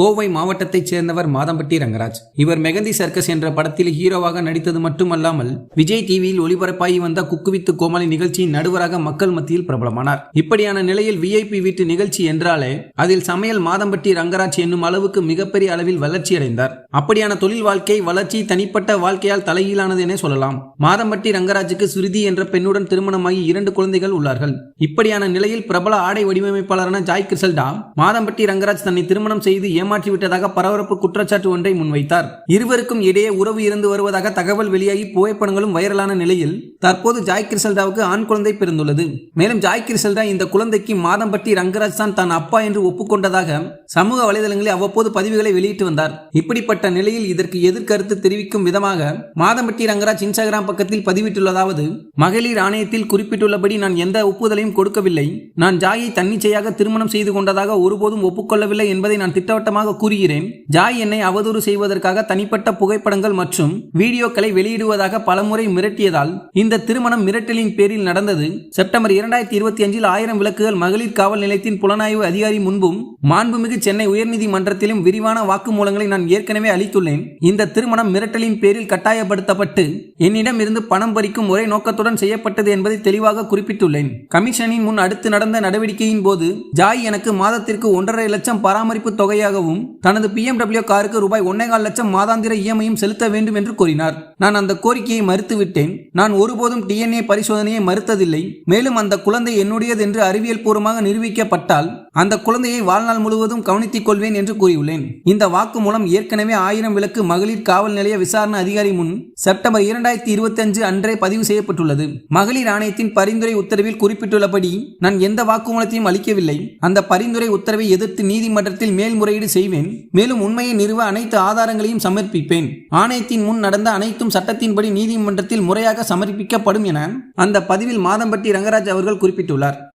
கோவை மாவட்டத்தைச் சேர்ந்தவர் மாதம்பட்டி ரங்கராஜ். இவர் மெகந்தி சர்க்கஸ் என்ற படத்தில் ஹீரோவாக நடித்தது மட்டுமல்லாமல் விஜய் டிவியில் ஒளிபரப்பாகி வந்த குக்குவித்து கோமாளி நிகழ்ச்சியின் நடுவராக மக்கள் மத்தியில் பிரபலமானார். இப்படியான நிலையில் விஐபி வீட்டு நிகழ்ச்சி என்றாலே அதில் சமையல் மாதம்பட்டி ரங்கராஜ் என்னும் அளவுக்கு மிகப்பெரிய அளவில் வளர்ச்சியடைந்தார். அப்படியான தொழில் வாழ்க்கை வளர்ச்சி தனிப்பட்ட வாழ்க்கையால் தலைகீழானது என சொல்லலாம். மாதம்பட்டி ரங்கராஜுக்கு சுருதி என்ற பெண்ணுடன் திருமணமாகி இரண்டு குழந்தைகள் உள்ளார்கள். இப்படியான நிலையில் பிரபல ஆடை வடிவமைப்பாளரான ஜாய் கிரிசல்டா மாதம்பட்டி ரங்கராஜ் தன்னை திருமணம் செய்து ஏமாற்றி விட்டதாக பரபரப்பு குற்றச்சாட்டு ஒன்றை முன்வைத்தார். இருவருக்கும் இடையே உறவு இருந்து வருவதாக தகவல் வெளியாகி புகைப்படங்களும் வைரலான நிலையில் தற்போது ஜாய் கிரிசல்டாவுக்கு ஆண் குழந்தை பிறந்துள்ளது. மேலும் ஜாய் கிரிசல்டா இந்த குழந்தைக்கு மாதம்பட்டி ரங்கராஜ் தான் தான் அப்பா என்று ஒப்புக்கொண்டதாக சமூக வலைதளங்களில் அவ்வப்போது பதிவுகளை வெளியிட்டு வந்தார். இப்படிப்பட்ட நிலையில் இதற்கு எதிர்கருத்து தெரிவிக்கும் விதமாக மாதம்பட்டி ரங்கராஜ் இன்ஸ்டாகிராம் பக்கத்தில் பதிவிட்டுள்ளதாவது மகளிர் ஆணையத்தில் குறிப்பிட்டுள்ளபடி நான் எந்த ஒப்புதலையும் கொடுக்கவில்லை. நான் ஜாயை தன்னிச்சையாக திருமணம் செய்து கொண்டதாக ஒருபோதும் ஒப்புக்கொள்ளவில்லை என்பதை நான் திட்டவட்டமாக கூறுகிறேன். ஜாய் என்னை அவதூறு செய்வதற்காக தனிப்பட்ட புகைப்படங்கள் மற்றும் வீடியோக்களை வெளியிடுவதாக பலமுறை மிரட்டியதால் இந்த திருமணம் மிரட்டலின் பேரில் நடந்தது. செப்டம்பர் இரண்டாயிரத்தி இருபத்தி அஞ்சில் ஆயிரம் விளக்குகள் மகளிர் காவல் நிலையத்தின் புலனாய்வு அதிகாரி முன்பும் மாண்புமிகு சென்னை உயர்நீதிமன்றத்திலும் விரிவான வாக்குமூலங்களை நான் ஏற்கனவே அளித்துள்ளேன். இந்த திருமணம் மிரட்டலின் பேரில் கட்டாயப்படுத்தப்பட்டு என்னிடம் இருந்து பணம் பறிக்கும் ஒரே நோக்கத்துடன் செய்யப்பட்டது என்பதை தெளிவாக குறிப்பிட்டுள்ளேன். கமிஷனின் முன் அடுத்து நடந்த நடவடிக்கையின் போது ஜாய் எனக்கு மாதத்திற்கு ஒன்றரை லட்சம் பராமரிப்பு தொகையாகவும் தனது பிஎம்டபிள்யூ காருக்கு ரூபாய் ஒன்னேகால் லட்சம் மாதாந்திர இஎம்ஐயும் செலுத்த வேண்டும் என்று கூறினார். நான் அந்த கோரிக்கையை மறுத்துவிட்டேன். நான் ஒருபோதும் டிஎன்ஏ பரிசோதனையை மறுத்ததில்லை. மேலும் அந்த குழந்தை என்னுடையது என்று அறிவியல் பூர்வமாக நிரூபிக்கப்பட்டால் அந்த குழந்தையை வாழ்நாள் முழுவதும் கவனித்துக் கொள்வேன் என்று கூறியுள்ளேன். இந்த வாக்குமூலம் ஏற்கனவே ஆயிரம் விளக்கு மகளிர் காவல் நிலைய விசாரணை அதிகாரி முன் செப்டம்பர் இரண்டாயிரத்தி இருபத்தி அஞ்சு அன்றே பதிவு செய்யப்பட்டுள்ளது. மகளிர் ஆணையத்தின் பரிந்துரை உத்தரவில் குறிப்பிட்டுள்ளபடி நான் எந்த வாக்குமூலத்தையும் அளிக்கவில்லை. அந்த பரிந்துரை உத்தரவை எதிர்த்து நீதிமன்றத்தில் மேல்முறையீடு செய்வேன். மேலும் உண்மையை நிறுவ அனைத்து ஆதாரங்களையும் சமர்ப்பிப்பேன். ஆணையத்தின் முன் நடந்த அனைத்தும் சட்டத்தின்படி நீதிமன்றத்தில் முறையாக சமர்ப்பிக்கப்படும் என அந்த பதிவில் மாதம்பட்டி ரங்கராஜ் அவர்கள் குறிப்பிட்டுள்ளார்.